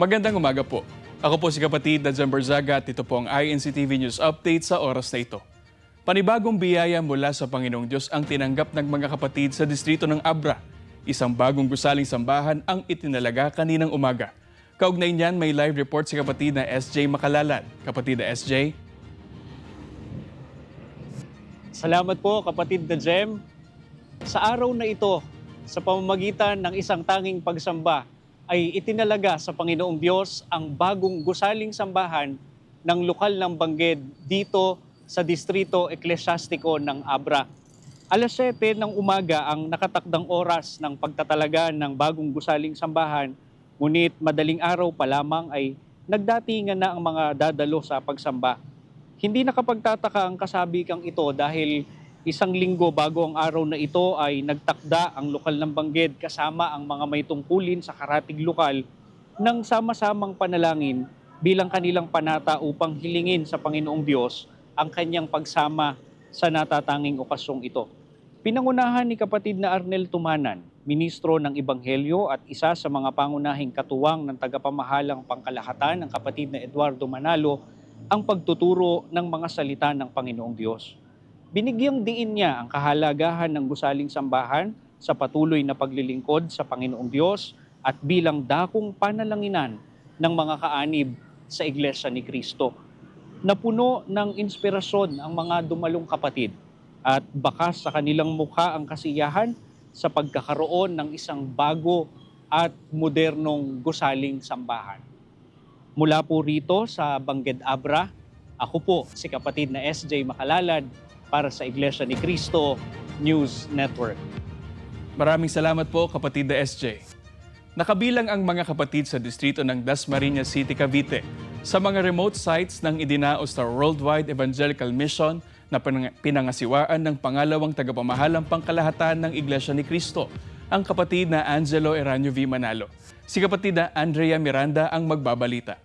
Magandang umaga po. Ako po si kapatid na Jan Barzaga at ito po ang INCTV News Update sa oras na ito. Panibagong biyaya mula sa Panginoong Diyos ang tinanggap ng mga kapatid sa distrito ng Abra. Isang bagong gusaling sambahan ang itinalaga kaninang umaga. Kaugnay niyan, may live report si kapatid na SJ Makalalan. Kapatid na SJ, Salamat po kapatid na Jem. Sa araw na ito, sa pamamagitan ng isang tanging pagsamba, ay itinalaga sa Panginoong Diyos ang bagong gusaling sambahan ng lokal ng Bangged dito sa Distrito Eklesyastiko ng Abra. Alas 7 ng umaga ang nakatakdang oras ng pagtatalaga ng bagong gusaling sambahan, ngunit madaling araw pa lamang ay nagdatingan na ang mga dadalo sa pagsamba. Hindi nakapagtataka ang kasabikang ito dahil isang linggo bago ang araw na ito ay nagtakda ang lokal ng Bangged kasama ang mga may tungkulin sa karatig lokal ng sama-samang panalangin bilang kanilang panata upang hilingin sa Panginoong Diyos ang kanyang pagsama sa natatanging okasyong ito. Pinangunahan ni kapatid na Arnel Tumanan, ministro ng Ebanghelyo at isa sa mga pangunahing katuwang ng tagapamahalang pangkalahatan ng kapatid na Eduardo Manalo, ang pagtuturo ng mga salita ng Panginoong Diyos. Binigyang diin niya ang kahalagahan ng gusaling sambahan sa patuloy na paglilingkod sa Panginoong Diyos at bilang dakong panalanginan ng mga kaanib sa Iglesia ni Kristo. Napuno ng inspirasyon ang mga dumalong kapatid at bakas sa kanilang mukha ang kasiyahan sa pagkakaroon ng isang bago at modernong gusaling sambahan. Mula po rito sa Bangged Abra, ako po si kapatid na SJ Makalalad para sa Iglesia ni Cristo News Network. maraming salamat po kapatid na SJ. Nakabilang ang mga kapatid sa distrito ng Dasmariñas City, Cavite sa mga remote sites ng idinaos na Worldwide Evangelical Mission na pinang- pinangasiwaan ng pangalawang tagapamahalang pangkalahatan ng Iglesia ni Cristo, ang kapatid na Angelo Eranio V. Manalo. Si kapatid na Andrea Miranda ang magbabalita.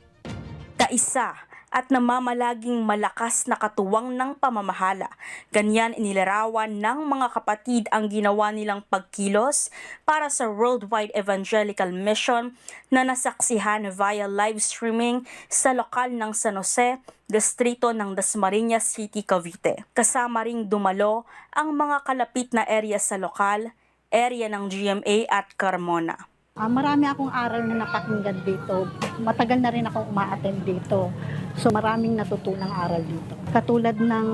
kaisa at namamalaging malakas na katuwang ng pamamahala. Ganyan inilarawan ng mga kapatid ang ginawa nilang pagkilos para sa Worldwide Evangelical Mission na nasaksihan via live streaming sa lokal ng San Jose, distrito ng Dasmariñas City, Cavite. Kasama ring dumalo ang mga kalapit na area sa lokal, area ng GMA at Carmona. Ah, marami akong aral na napakinggan dito. Matagal na rin akong uma-attend dito. So maraming natutunang aral dito. Katulad ng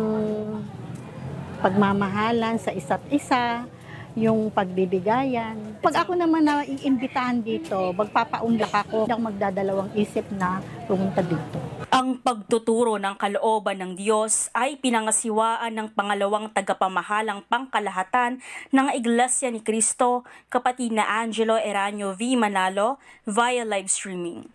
pagmamahalan sa isa't isa, yung pagbibigayan. Pag ako naman na iimbitahan dito, magpapaunlak ako, hindi magdadalawang isip na pumunta dito. Ang pagtuturo ng kalooban ng Diyos ay pinangasiwaan ng pangalawang tagapamahalang pangkalahatan ng Iglesia ni Cristo, kapatid na Angelo Eranio V. Manalo, via live streaming.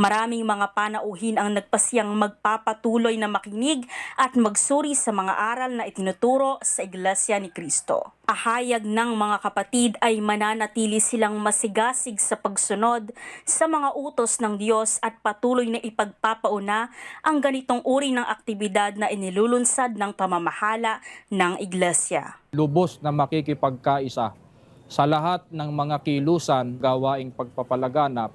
Maraming mga panauhin ang nagpasiyang magpapatuloy na makinig at magsuri sa mga aral na itinuturo sa Iglesia ni Cristo. Ahayag ng mga kapatid ay mananatili silang masigasig sa pagsunod sa mga utos ng Diyos at patuloy na ipagpapauna ang ganitong uri ng aktibidad na inilulunsad ng pamamahala ng Iglesia. lubos na makikipagkaisa sa lahat ng mga kilusan gawaing pagpapalaganap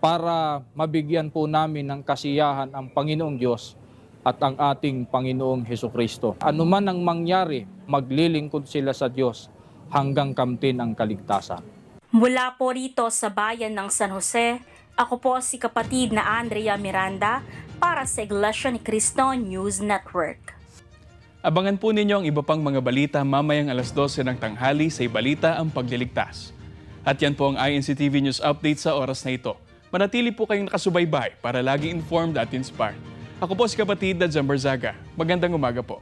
para mabigyan po namin ng kasiyahan ang Panginoong Diyos at ang ating Panginoong Heso Kristo. Ano man ang mangyari, maglilingkod sila sa Diyos hanggang kamtin ang kaligtasan. Mula po rito sa bayan ng San Jose, ako po si kapatid na Andrea Miranda para sa Iglesia ni Cristo News Network. Abangan po ninyo ang iba pang mga balita mamayang alas 12 ng tanghali sa Ibalita ang Pagliligtas. At yan po ang INCTV News Update sa oras na ito. Manatili po kayong nakasubaybay para lagi informed at inspired. Ako po si kapatid na Jambar Zaga. Magandang umaga po.